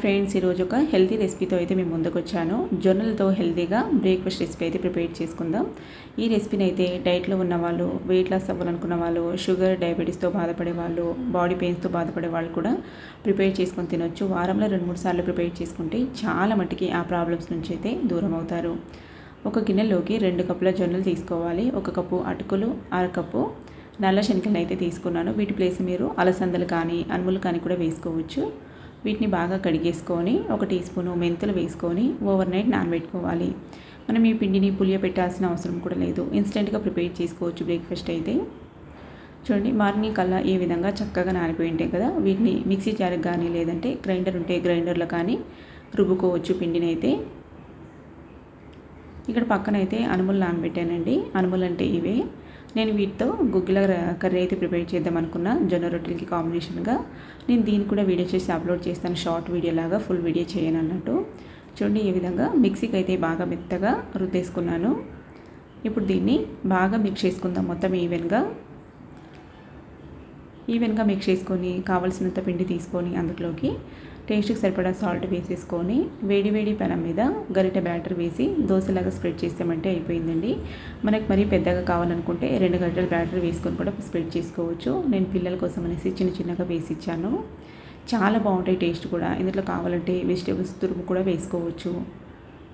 Friends ఈరోజు ఒక healthy రెసిపీతో అయితే మేము ముందుకు వచ్చాను. జొన్నలతో హెల్తీగా బ్రేక్ఫాస్ట్ రెసిపీ అయితే ప్రిపేర్ చేసుకుందాం. ఈ రెసిపీని అయితే డైట్లో ఉన్న వాళ్ళు వెయిట్ లాస్ అవ్వాలనుకున్న వాళ్ళు షుగర్ డయాబెటీస్తో బాధపడే వాళ్ళు బాడీ పెయిన్స్తో బాధపడే వాళ్ళు కూడా ప్రిపేర్ చేసుకొని తినొచ్చు. వారంలో రెండు మూడు సార్లు ప్రిపేర్ చేసుకుంటే చాలా మటుకి ఆ ప్రాబ్లమ్స్ నుంచి అయితే దూరం అవుతారు. ఒక గిన్నెలోకి రెండు కప్పుల జొన్నలు తీసుకోవాలి. ఒక కప్పు అటుకులు అరకప్పు నల్ల శనగలను అయితే తీసుకున్నాను. వీటి ప్లేస్ మీరు అలసందలు కానీ అనుములు కానీ కూడా వేసుకోవచ్చు. వీటిని బాగా కడిగేసుకొని ఒక టీ స్పూను మెంతులు వేసుకొని ఓవర్ నైట్ నానబెట్టుకోవాలి. మనం ఈ పిండిని పులియ పెట్టాల్సిన అవసరం కూడా లేదు. ఇన్స్టెంట్గా ప్రిపేర్ చేసుకోవచ్చు బ్రేక్ఫాస్ట్ అయితే. చూడండి మార్నింగ్ కల్లా ఈ విధంగా చక్కగా నానిపోయి ఉంటాయి కదా. వీటిని మిక్సీ జార్కి కానీ లేదంటే గ్రైండర్ ఉంటే గ్రైండర్లో కానీ రుబ్బుకోవచ్చు పిండిని అయితే. ఇక్కడ పక్కన అయితే అనుములు నానబెట్టానండి. అనుములు అంటే ఇవే. నేను వీటితో గుగ్గిల కర్రీ అయితే ప్రిపేర్ చేద్దాం అనుకున్నా. జొన్న రొట్టెలకి కాంబినేషన్గా. నేను దీన్ని కూడా వీడియో చేసి అప్లోడ్ చేస్తాను. షార్ట్ వీడియో లాగా ఫుల్ వీడియో చేయను అన్నట్టు. చూడండి ఈ విధంగా మిక్సీకి అయితే బాగా మెత్తగా రుద్దేసుకున్నాను. ఇప్పుడు దీన్ని బాగా మిక్స్ చేసుకుందాం. మొత్తం ఈవెన్గా. ఈవెన్గా మిక్స్ చేసుకొని కావలసినంత పిండి తీసుకొని అందులోకి టేస్ట్కి సరిపడా సాల్ట్ వేసేసుకొని వేడి వేడి పెనం మీద గరిట బ్యాటర్ వేసి దోశలాగా స్ప్రెడ్ చేసామంటే అయిపోయిందండి. మనకు మరీ పెద్దగా కావాలనుకుంటే రెండు గంటల బ్యాటర్ వేసుకొని కూడా స్ప్రెడ్ చేసుకోవచ్చు. నేను పిల్లల కోసం అనేసి చిన్న చిన్నగా వేసి ఇచ్చాను. చాలా బాగుంటాయి టేస్ట్ కూడా. ఇందులో కావాలంటే వెజిటేబుల్స్ తురుము కూడా వేసుకోవచ్చు.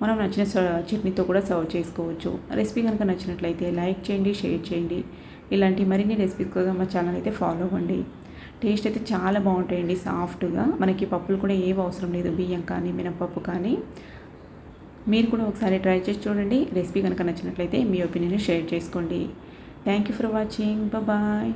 మనం నచ్చిన చట్నీతో కూడా సర్వ్ చేసుకోవచ్చు. రెసిపీ కనుక నచ్చినట్లయితే లైక్ చేయండి షేర్ చేయండి. ఇలాంటి మరిన్ని రెసిపీస్ కోసం మా ఛానల్ అయితే ఫాలో అవ్వండి. టేస్ట్ అయితే చాలా బాగుంటాయండి సాఫ్ట్గా. మనకి పప్పులు కూడా ఏవి అవసరం లేదు. బియ్యం కానీ మినపప్పు కానీ. మీరు కూడా ఒకసారి ట్రై చేసి చూడండి. రెసిపీ కనుక నచ్చినట్లయితే మీ ఒపీనియన్ షేర్ చేసుకోండి. Thank you for watching. Bye.